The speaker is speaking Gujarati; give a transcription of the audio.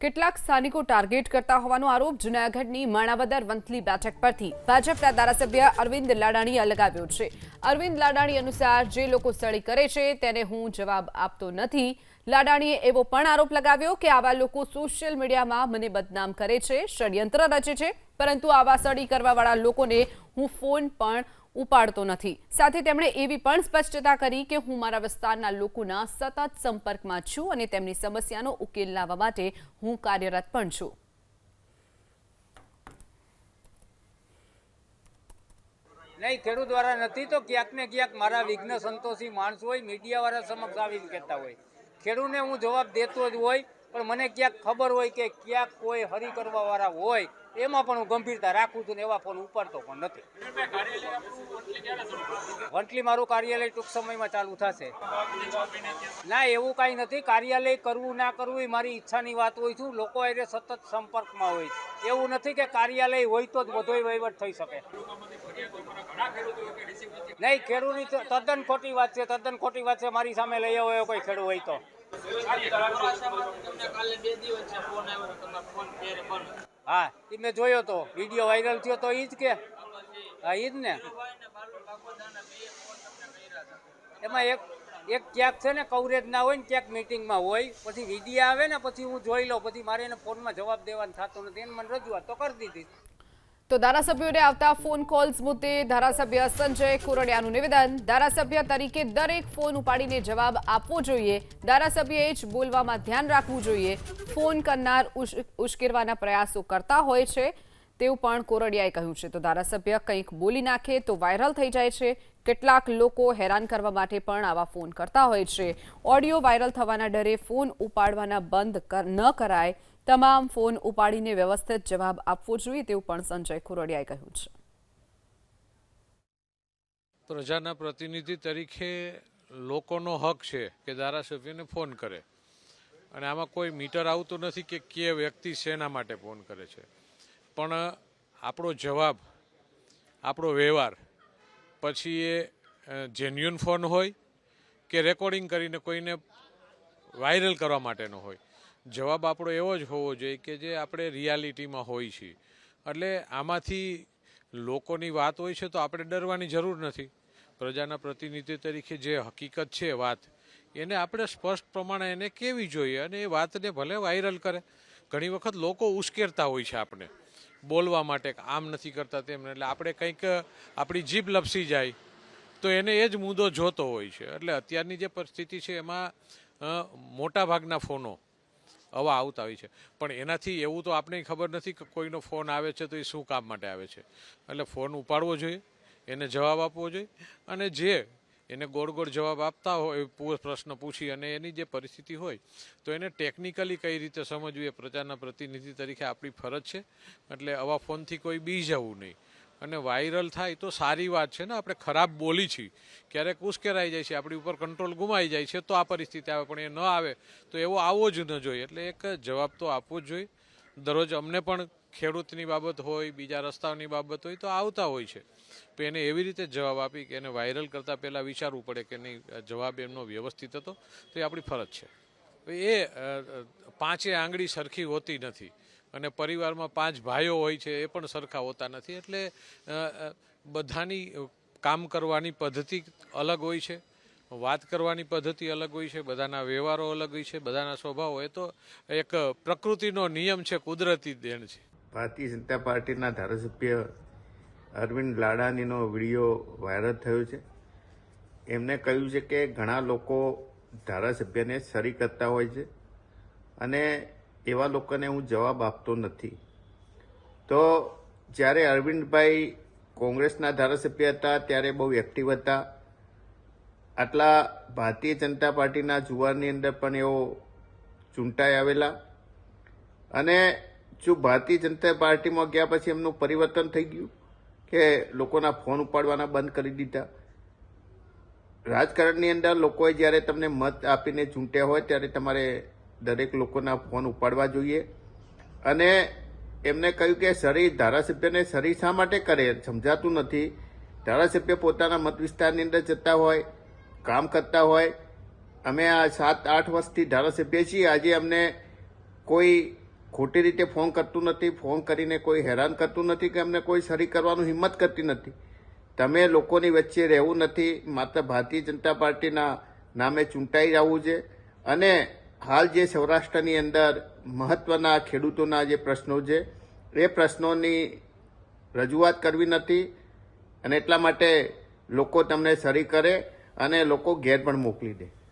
કેટલાક સ્થાનિકો ટાર્ગેટ કરતા હોવાનો આરોપ જૂનાગઢની માણાવદર વંથલી બેઠક પરથી. ભાજપના ધારાસભ્ય અરવિંદ લાડાણીએ લગાવ્યો છે. અરવિંદ લાડાણી અનુસાર જે લોકો સળી કરે છે તેને હું જવાબ આપતો નથી. લાડાણીએ એવો પણ આરોપ લગાવ્યો કે આવા લોકો સોશિયલ મીડિયામાં મને બદનામ કરે છે, ષડયંત્ર રચે છે, પરંતુ આવા સળી કરવાવાળા લોકોને હું ફોન પણ ઉપાડતો નથી. સાથે તેમણે એવી પણ સ્પષ્ટતા કરી કે હું મારા વિસ્તારના લોકોના સતત સંપર્કમાં છું અને તેમની સમસ્યાનો ઉકેલ લાવવા માટે હું કાર્યરત પણ છું. નહીં, ખેડૂત વાળા નથી તો ક્યાંક ને ક્યાંક મારા વિઘ્ન સંતોષી માણસ હોય, મીડિયા વાળા સમક્ષ આવીને કહેતા હોય. ખેડૂતને હું જવાબ દેતો જ હોય પણ મને ક્યાંક ખબર હોય કે ક્યાંક કોઈ હરી કરવા વાળા હોય, એમાં પણ હું ગંભીરતા રાખું છું ને એવા ફોન ઉપાડતો પણ નથી. વંટલી મારું કાર્યાલય ટૂંક સમયમાં ચાલુ થશે. ના, એવું કાંઈ નથી. કાર્યાલય કરવું ના કરવું એ મારી ઈચ્છાની વાત હોય છું. લોકો એને સતત સંપર્કમાં હોય એવું નથી કે કાર્યાલય હોય તો જ બધો વહીવટ થઈ શકે. નહીં, ખેડૂતની તદ્દન ખોટી વાત છે, તદ્દન ખોટી વાત છે. મારી સામે લઈ આવ્યો કોઈ ખેડૂત હોય તો. હા એ મેં જોયો તો વીડિયો વાયરલ થયો તો ઈજ કે. હા, ઈજ ને. એમાં એક એક ક્યાંક છે ને કવરેજ ના હોય ને ક્યાંક મિટિંગમાં હોય, પછી વીડિયો આવે ને, પછી હું જોઈ લઉં, પછી મારે એને ફોનમાં જવાબ દેવાનું થતો નથી, એને મને રજૂઆત તો કરી દીધી. તો ધારાસભ્યોને આવતા ફોન કોલ્સ મુદ્દે ધારાસભ્ય સંજય કુરડિયાનું નિવેદન. ધારાસભ્ય તરીકે દરેક ફોન ઉપાડીને જવાબ આપવો જોઈએ. ધારાસભ્યએ જ બોલવામાં ધ્યાન રાખવું જોઈએ. ફોન કરનાર ઉશ- ઉશ્કેરવાના પ્રયાસો કરતા હોય છે. તેવું પણ કોરડિયાએ કહ્યું છે. તો ધારાસભ્ય કંઈક બોલી નાખે તો વાયરલ થઈ જાય છે. કેટલાક લોકો હેરાન કરવા માટે પણ આવા ફોન કરતા હોય છે. ઓડિયો વાયરલ થવાના ડરે ફોન ઉપાડવાના બંધ ન કરાય. તમામ ફોન ઉપાડીને વ્યવસ્થિત જવાબ આપવો જોઈએ તેવું પણ સંજય ખુરડિયાએ કહ્યું છે. પ્રજાના પ્રતિનિધિ તરીકે લોકોનો હક છે કે ધારાસભ્યને ફોન કરે. અને આમાં કોઈ મીટર આવતું નથી કે કે વ્યક્તિ શેના માટે ફોન કરે છે. પણ આપણો જવાબ, આપણો વ્યવહાર, પછી એ જેન્યુન ફોન હોય કે રેકોર્ડિંગ કરીને કોઈને વાયરલ કરવા માટેનો હોય. જવાબ આપણો એવો જ હોવો જોઈએ કે જે આપણે રિયાલિટીમાં હોય છીએ. એટલે આમાંથી લોકોની વાત હોય છે તો આપણે ડરવાની જરૂર નથી. પ્રજાના પ્રતિનિધિ તરીકે જે હકીકત છે વાત, એને આપણે સ્પષ્ટ પ્રમાણે એને કેવી જોઈએ અને એ વાતને ભલે વાયરલ કરે. ઘણી વખત લોકો ઉશ્કેરતા હોય છે આપણે બોલવા માટે આમ નથી કરતા તેમને એટલે આપણે કંઈક આપણી જીભ લપસી જાય તો એને એ જ મુદ્દો જોતો હોય છે. એટલે અત્યારની જે પરિસ્થિતિ છે એમાં મોટાભાગના મોટા ભાગના ફોનો આવા આવતા હોય છે. પણ એનાથી એવું તો આપણે ખબર નથી કે કોઈનો ફોન આવે છે તો એ શું કામ માટે આવે છે. એટલે ફોન ઉપાડવો જોઈએ, એને જવાબ આપવો જોઈએ અને જે એને ગોળ ગોળ જવાબ આપતા હોય પ્રશ્ન પૂછી અને એની જે પરિસ્થિતિ હોય, તો એને ટેકનિકલી કઈ રીતે સમજવું એ પ્રજાના પ્રતિનિધિ તરીકે આપણી ફરજ છે. એટલે આવા ફોનથી કોઈ બી જવું નહીં. અને વાયરલ થાય તો સારી વાત છે ને, આપણે ખરાબ બોલી છીએ. ક્યારેક ઉશ્કેરાઈ જાય છે, આપણી ઉપર કંટ્રોલ ગુમાઈ જાય છે, તો આ પરિસ્થિતિ આવે. પણ એ ન આવે, તો એવો આવવો જ ન જોઈએ. એટલે એક જવાબ તો આપવો જ જોઈએ. દરરોજ અમને પણ ખેડૂતની બાબત હોય, બીજા રસ્તાઓની બાબત હોય, તો આવતા હોય છે. તો એને એવી રીતે જવાબ આપી કે એને વાયરલ કરતાં પહેલાં વિચારવું પડે કે નહીં જવાબ એમનો વ્યવસ્થિત હતો, તો એ આપણી ફરજ છે. એ પાંચે આંગળી સરખી હોતી નથી. અને પરિવારમાં પાંચ ભાઈઓ હોય છે, એ પણ સરખા હોતા નથી. એટલે બધાની કામ કરવાની પદ્ધતિ અલગ હોય છે, વાત કરવાની પદ્ધતિ અલગ હોય છે, બધાના વ્યવહારો અલગ હોય છે, બધાના સ્વભાવ. એ તો એક પ્રકૃતિનો નિયમ છે, કુદરતી દેણ છે. ભારતીય જનતા પાર્ટીના ધારાસભ્ય અરવિંદ લાડાનીનો વીડિયો વાયરલ થયો છે. એમને કહ્યું છે કે ઘણા લોકો ધારાસભ્યને સરી કરતા હોય છે અને એવા લોકોને હું જવાબ આપતો નથી. તો જ્યારે અરવિંદભાઈ કોંગ્રેસના ધારાસભ્ય હતા, ત્યારે બહુ એક્ટિવ હતા. આટલા ભારતીય જનતા પાર્ટીના જુવારની અંદર પણ એઓ ચૂંટાઈ આવેલા. અને જો ભારતીય જનતા પાર્ટીમાં ગયા પછી એમનું પરિવર્તન થઈ ગયું કે લોકોના ફોન ઉપાડવાના બંધ કરી દીધા. રાજકારણની અંદર લોકોએ જ્યારે તમને મત આપીને ચૂંટ્યા હોય, ત્યારે તમારે દરેક લોકોના ફોન ઉપાડવા જોઈએ. અને એમને કહ્યું કે સરી, ધારાસભ્યને સરી શા માટે કરે? સમજાતું નથી. ધારાસભ્ય પોતાના મત વિસ્તારની અંદર જતા હોય, કામ કરતા હોય. અમે આ સાત, આઠ વર્ષથી ધારાસભ્ય છીએ. આજે અમને કોઈ ખોટી રીતે ફોન કરતું નથી. ફોન કરીને કોઈ હેરાન કરતું નથી કે અમને કોઈ સરી કરવાનું હિંમત કરતી નથી. તમે લોકોની વચ્ચે રહેવું નથી. માત્ર ભારતીય જનતા પાર્ટીના નામે ચૂંટાઈ જવું છે. અને હાલ જે સૌરાષ્ટ્રની અંદર મહત્વના ખેડૂતોના જે પ્રશ્નો છે, એ પ્રશ્નોની રજૂઆત કરવી નથી અને એટલા માટે લોકો તમને સરી કરે અને લોકો ઘેર પણ મોકલી દે.